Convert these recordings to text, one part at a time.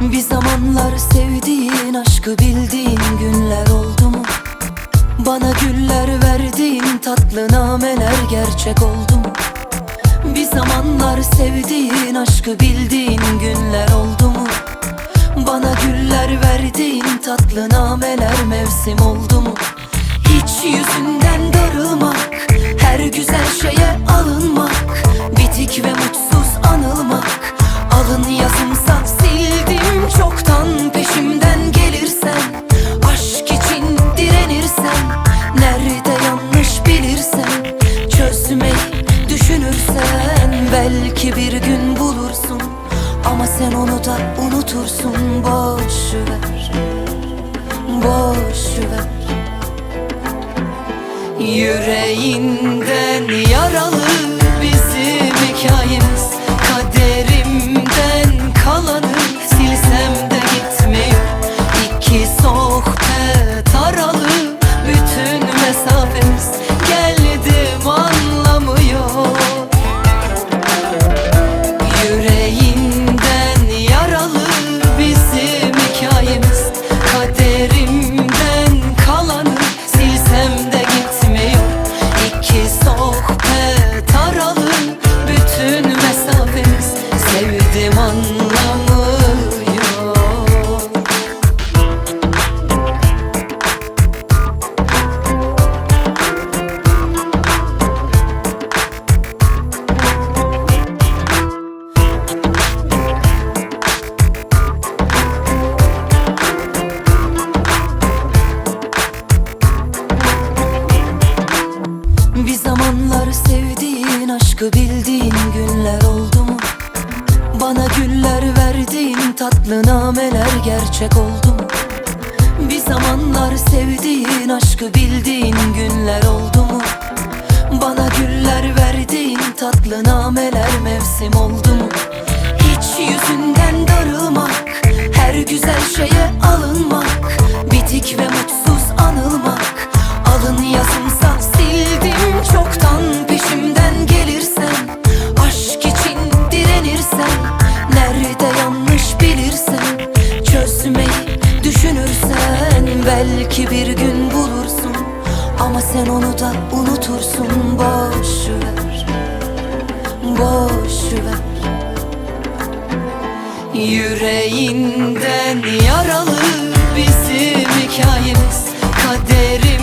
Bir zamanlar sevdiğin aşkı bildiğin günler oldu mu? Bana güller verdiğin tatlı nameler gerçek oldu mu? Bir zamanlar sevdiğin aşkı bildiğin günler oldu mu? Bana güller verdiğin tatlı nameler mevsim oldu mu? Belki bir gün bulursun ama sen onu da unutursun. Boş ver, boş ver. Yüreğinden yaralı bizim hikayemiz. Kaderimden kalanı silsem de aşkı bildiğin günler oldu mu? Bana güller verdiğin tatlı nameler gerçek oldu mu? Bir zamanlar sevdiğin aşkı bildiğin günler oldu mu? Bana güller verdiğin tatlı nameler mevsim oldu mu? Belki bir gün bulursun. Ama sen onu da unutursun. Boş ver, boş ver. Yüreğinden yaralı bizim hikayemiz. Kaderimden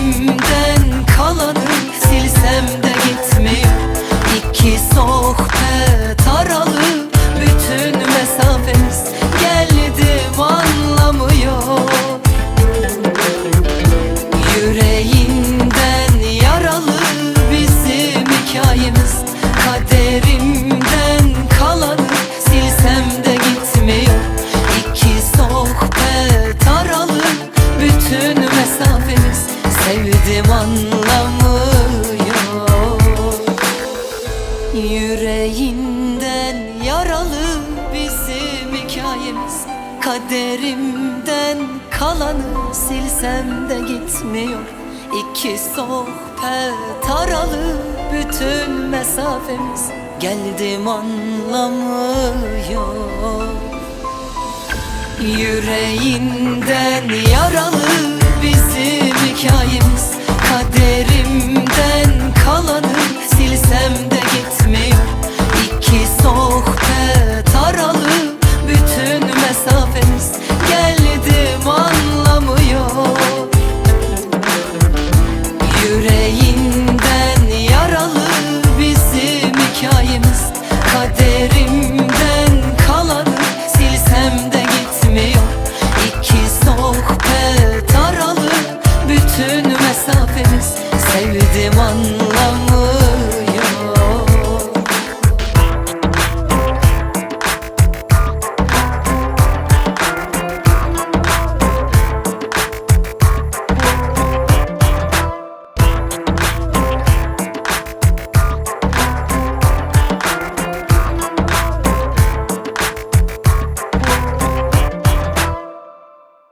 Yüreğinden yaralı bizim hikayemiz. Kaderimden kalanı silsem de gitmiyor. İki sohbet aralı bütün mesafemiz. Sevdim anlamıyor Yüreğinden yaralı bizim hikayemiz Kaderimden kalanı silsem de gitmiyor. İki sohbet taralı bütün mesafemiz. Geldim anlamıyor. Yüreğinden yaralı bizim hikayemiz. Kaderim Yeah.